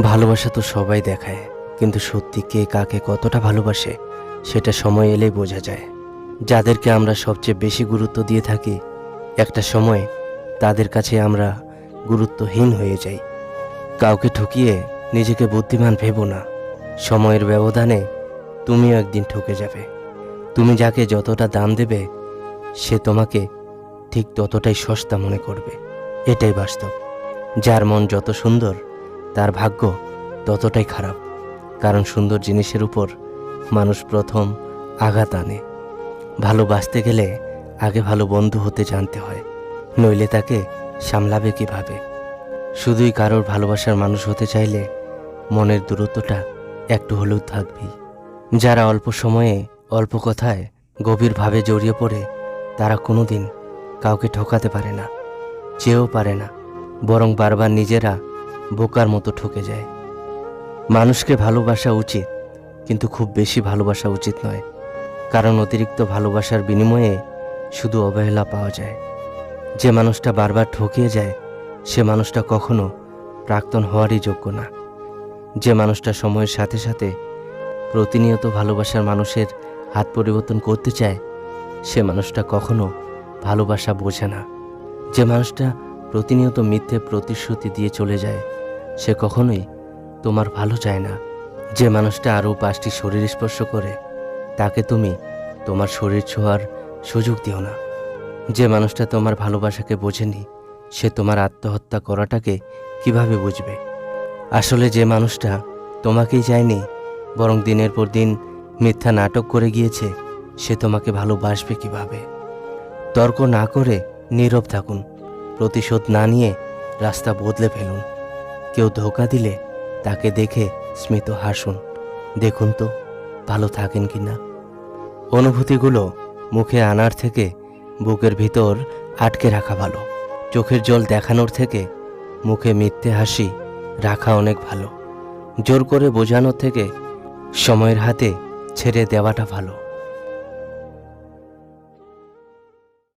ভালোবাসা তো সবাই দেখায়, কিন্তু সত্যি কে কাকে কতটা ভালোবাসে, সেটা সময় এলেই বোঝা যায়। যাদেরকে আমরা সবচেয়ে বেশি গুরুত্ব দিয়ে থাকি, একটা সময় তাদের কাছে আমরা গুরুত্বহীন হয়ে যাই। কাউকে ঠকিয়ে নিজেকে বুদ্ধিমান ভেবো না। সময়ের ব্যবধানে তুমিও একদিন ঠকে যাবে। তুমি যাকে যতটা দাম দেবে, সে তোমাকে ঠিক ততটাই সস্তা মনে করবে। এটাই বাস্তব। যার মন যত সুন্দর তার ভাগ্য ততটাই খারাপ, কারণ সুন্দর জিনিসের উপর মানুষ প্রথম আঘাত আনে। ভালোবাসতে গেলে আগে ভালো বন্ধু হতে জানতে হয়, নইলে তাকে সামলাবে কীভাবে? শুধুই কারোর ভালোবাসার মানুষ হতে চাইলে মনের দূরত্বটা একটু হলেও থাকবেই। যারা অল্প সময়ে অল্প কথায় গভীরভাবে জড়িয়ে পড়ে, তারা কোনোদিন কাউকে ঠকাতে পারে না, চেয়েও পারে না, বরং বারবার নিজেরা বোকার মতো ঠকে যায়। মানুষকে ভালোবাসা উচিত, কিন্তু খুব বেশি ভালোবাসা উচিত নয়, কারণ অতিরিক্ত ভালোবাসার বিনিময়ে শুধু অবহেলা পাওয়া যায়। যে মানুষটা বারবার ঠকিয়ে যায়, সে মানুষটা কখনো প্রাক্তন হওয়ারই যোগ্য না। যে মানুষটা সময়ের সাথে সাথে প্রতিনিয়ত ভালোবাসার মানুষের হাত পরিবর্তন করতে চায়, সে মানুষটা কখনো ভালোবাসা বোঝে না। যে মানুষটা প্রতিনিয়ত মিথ্যে প্রতিশ্রুতি দিয়ে চলে যায় সে কখনোই তোমার ভালো চায় না। যে মানুষটা আরও পাঁচটি শরীর স্পর্শ করে, তাকে তুমি তোমার শরীর ছোঁয়ার সুযোগ দিও না। যে মানুষটা তোমার ভালোবাসাকে বোঝেনি, সে তোমার আত্মহত্যা করাটাকে কীভাবে বুঝবে? আসলে যে মানুষটা তোমাকেই চায়নি, বরং দিনের পর দিন মিথ্যা নাটক করে গিয়েছে, সে তোমাকে ভালোবাসবে কীভাবে? তর্ক না করে নীরব থাকুন, প্রতিশোধ না নিয়ে রাস্তা বদলে ফেলুন। কেউ ধোকা দিলে তাকে দেখে স্মিত হাসুন। দেখুন তো, ভালো থাকেন কি না? অনুভূতিগুলো মুখে আনার থেকে বুকের ভিতর আটকে রাখা ভালো। চোখের জল দেখানোর থেকে মুখে মিথ্যে হাসি রাখা অনেক ভালো। জোর করে বোঝানোর থেকে সময়ের হাতে ছেড়ে দেওয়াটা ভালো।